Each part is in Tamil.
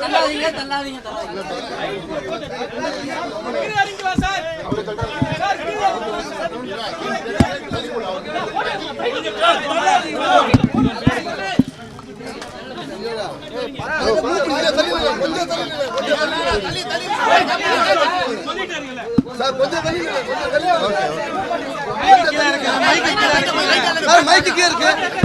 தள்ளாதீங்க தள்ளாதீங்க சார் இருக்கு கொஞ்சம் மைக் கொஞ்சம் பேக்ல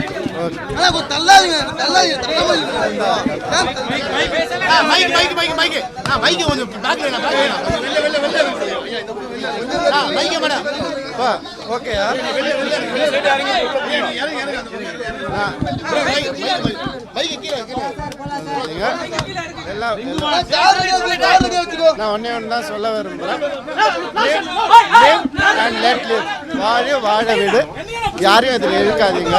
ஓகேயா. நான் ஒன்னே ஒன்று தான் சொல்ல விரும்புகிறேன் வாழ வாழ விடு யாரையும் அதில் இழுக்காதீங்க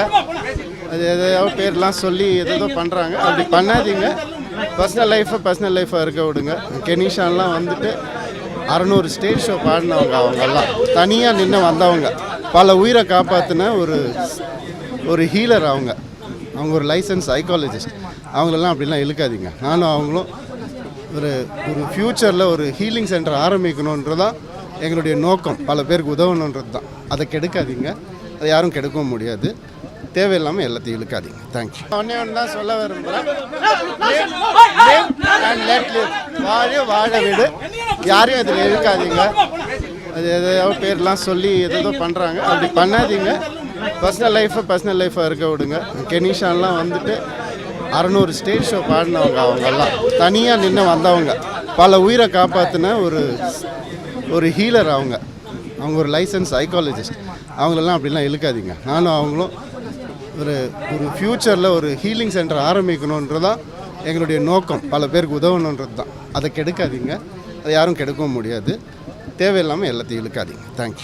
அது எதையோ பேர்லாம் சொல்லி எதோ பண்ணுறாங்க அப்படி பண்ணாதீங்க. பர்சனல் லைஃப்பை பர்சனல் லைஃப்பாக இருக்க விடுங்க. கெனிஷான்லாம் வந்துட்டு அறநூறு ஸ்டேஜ் ஷோ பாடினவங்க அவங்கெல்லாம். தனியாக நின்று வந்தவங்க. பல உயிரை காப்பாற்றின ஒரு ஒரு ஹீலர் அவங்க. அவங்க ஒரு லைசன்ஸ் சைக்காலஜிஸ்ட் அவங்களெல்லாம் அப்படிலாம் இழுக்காதீங்க. நானும் அவங்களும் ஒரு ஒரு ஃப்யூச்சரில் ஒரு ஹீலிங் சென்டர் ஆரம்பிக்கணுன்றதான் எங்களுடைய நோக்கம். பல பேருக்கு உதவணுன்றது தான் அதை கெடுக்காதீங்க. அதை யாரும் கெடுக்கவும் முடியாது. தேவையில்லாமல் எல்லாத்தையும் இழுக்காதீங்க. தேங்க்யூ ஒன்றே ஒன்று தான் சொல்ல விரும்புகிறேன் வாழ வாழ விடு. யாரையும் அதில் இழுக்காதீங்க. அது எதையோ பேர்லாம் சொல்லி எதோ பண்ணுறாங்க அப்படி பண்ணாதீங்க. பர்சனல் லைஃப்பை பர்சனல் லைஃப்பாக இருக்க விடுங்க. கெனிஷான்லாம் வந்துட்டு அறநூறு ஸ்டேஜ் ஷோ பாடினவங்க அவங்கெல்லாம். தனியாக நின்று வந்தவங்க. பல உயிரை காப்பாற்றின ஒரு ஒரு ஹீலர் அவங்க. அவங்க ஒரு லைசன்ஸ் சைக்காலஜிஸ்ட் அவங்களெல்லாம் அப்படிலாம் இழுக்காதீங்க. நானும் அவங்களும் ஒரு ஒரு ஃப்யூச்சரில் ஒரு ஹீலிங் சென்டர் ஆரம்பிக்கணுன்றதான் எங்களுடைய நோக்கம். பல பேருக்கு உதவணுன்றது தான் அதை கெடுக்காதீங்க. அதை யாரும் கெடுக்கவும் முடியாது. தேவையில்லாமல் எல்லாத்தையும் இழுக்காதீங்க. தேங்க்யூ